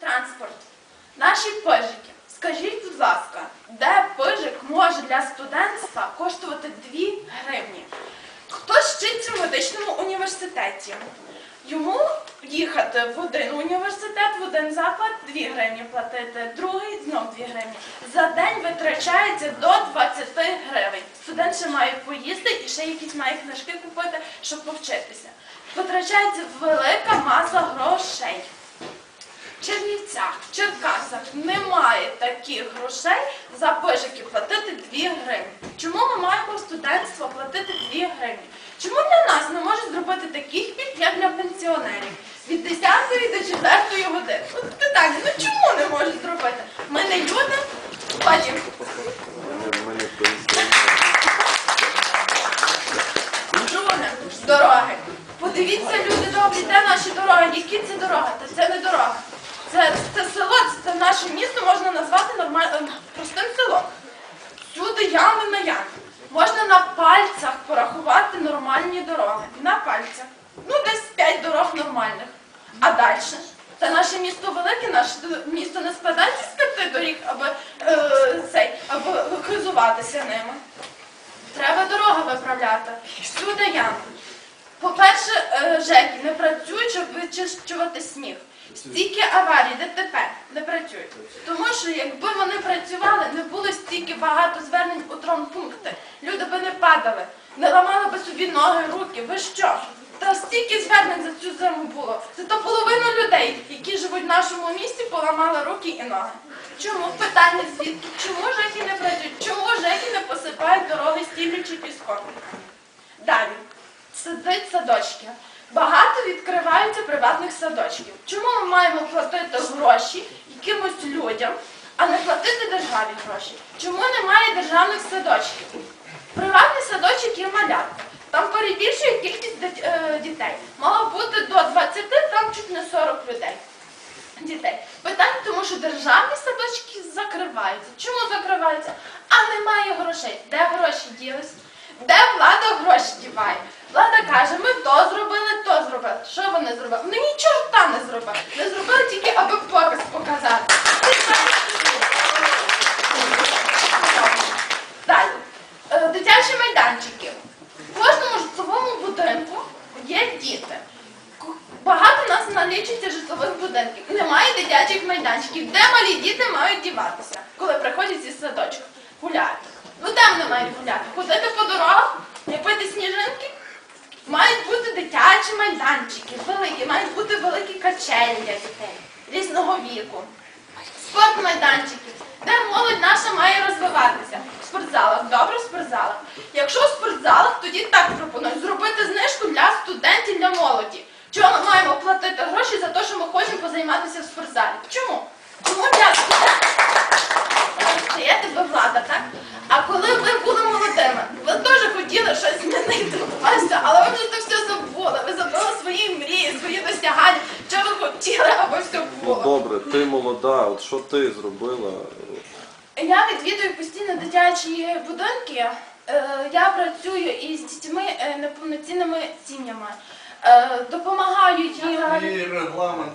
Транспорт. Наші пижики. Скажіть, будь ласка, де пижик може для студентства коштувати 2 гривні? Хтось вчиться в медичному університеті. Йому їхати в один університет, в один заклад 2 гривні платити, другий знов 2 гривні. За день витрачається до 20 гривень. Студент ще має поїсти і ще якісь має книжки купити, щоб повчитися. Витрачається велика маса грошей. В Чернівцях, в Черкасах немає таких грошей за пижики платити 2 гривні. Чому ми маємо студентство платити 2 гривні? Чому для нас не можуть зробити таких пільг, як для пенсіонерів? Від 10 до 4 години. От питання, ну чому не можуть зробити? Ми не люди, потім. Друге, дороги. Подивіться, люди добрі, де наші дороги? Які це дороги? Та це не дорога. Це, це село, це наше місто можна назвати нормаль... простим селом. Всюди ями на ямі. Можна на пальцях порахувати нормальні дороги. На пальцях. Ну, десь 5 дорог нормальних. А далі? Це наше місто велике, наше місто не складається з п'яти доріг, аби, е, цей, аби хизуватися ними. Треба дороги виправляти. Всюди ями. По-перше, е, ЖЕКи не працюють, щоб вичищувати сніг. Стільки аварій, ДТП не працюють. Тому що якби вони працювали, не було стільки багато звернень у травмпункти. Люди би не падали, не ламали би собі ноги, руки. Ви що? Та стільки звернень за цю зиму було. Це то половина людей, які живуть в нашому місті, поламали руки і ноги. Чому? Питання звідки? Чому ЖЕКи не працюють? Чому ЖЕКи не посипають дороги стіллю чи піском? Далі. Сидить садочки. Багато відкриваються приватних садочків. Чому ми маємо платити гроші якимось людям, а не платити державі гроші? Чому немає державних садочків? Приватний садочок є малятка. Там перебільшує кількість е, дітей. Мало бути до 20, там чуть не 40 людей. Дітей. Питання, тому що державні садочки закриваються. Чому закриваються? А немає грошей. Де гроші ділись? Де влада гроші діває? Влада каже, ми то зробили, зробили. Що вони зробили? Вони ні чорта не зробили. Не зробили тільки, аби показ показати. Далі. Е, Дитячі майданчики. В кожному житловому будинку є діти. Багато нас налічується житлових будинків. Немає дитячих майданчиків. Де малі діти мають діватися, коли приходять зі садочку? Гуляти. Ну де вони мають гуляти? Ходити по дорогах, ліпити сніжинки? Мають бути дитячі майданчики, великі, мають бути великі качелі для дітей різного віку. Спортмайданчики, де молодь наша має розвиватися. В спортзалах, добре в спортзалах. Якщо в спортзалах, тоді так пропонують зробити знижку для студентів, для молоді. Чого ми маємо платити гроші за те, що ми хочемо позайматися в спортзалі? Чому? Чому для студентів? Даєте ви влада, так? А коли ви були молодими, ви теж хотіли щось змінити але ви вже це все забули. Ви забули свої мрії, свої досягання, що ви хотіли, аби все Ну було. добре, ти молода, от що ти зробила? Я відвідую постійно дитячі будинки. Е, Я працюю із дітьми е, неповноцінними сім'ями. Е, Допомагаю їм. Є регламент, є регламент.